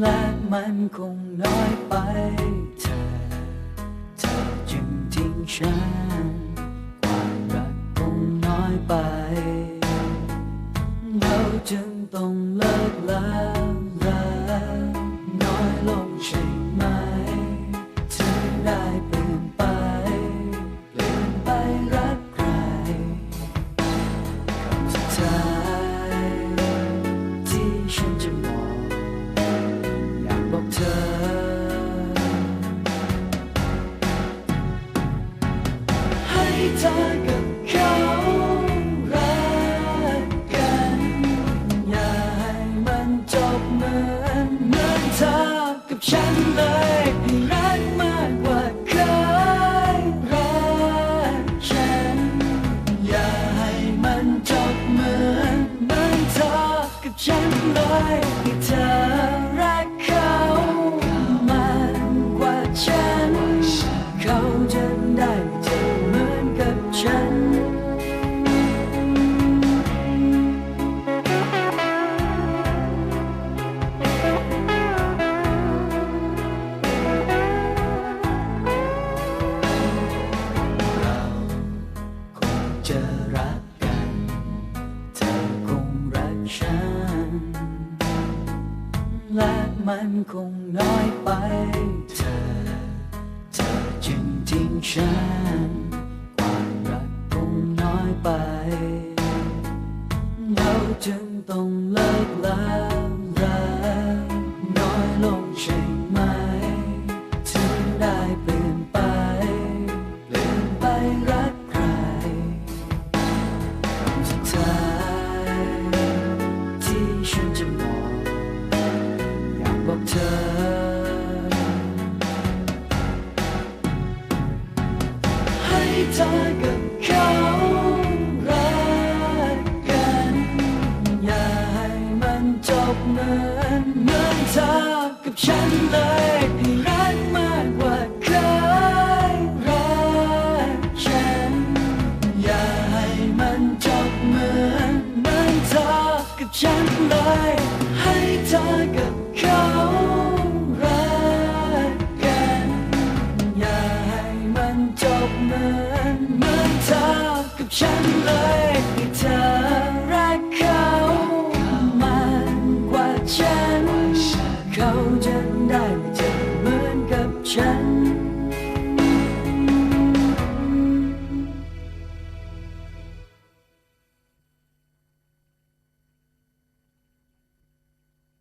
และมันคงน้อยไปเธอเธอจึงทิ้งฉันความรักคงน้อยไป เราจึงต้องเลิกแล้ว เธอกับเขารักกัน อย่าให้มันจบเหมือนเหมือนเธอกับฉันเลยให้รักมากกว่าเคยรักฉัน อย่าให้มันจบเหมือนเหมือนเธอกับฉันเลยให้ จะรักกัน เธอคงรักฉัน และมันคงน้อยไป เธอ เธอจึงทิ้งฉัน ความรักคงน้อยไป เราจึงต้องเลิกลารักน้อยลงใช่ นเหมือนเธอกับฉันเลยให้รักมากกว่าเคยรักฉัน อย่าให้มันจบเหมือนเหมือนเธอกับฉันเลย ให้เธอกับเขา ก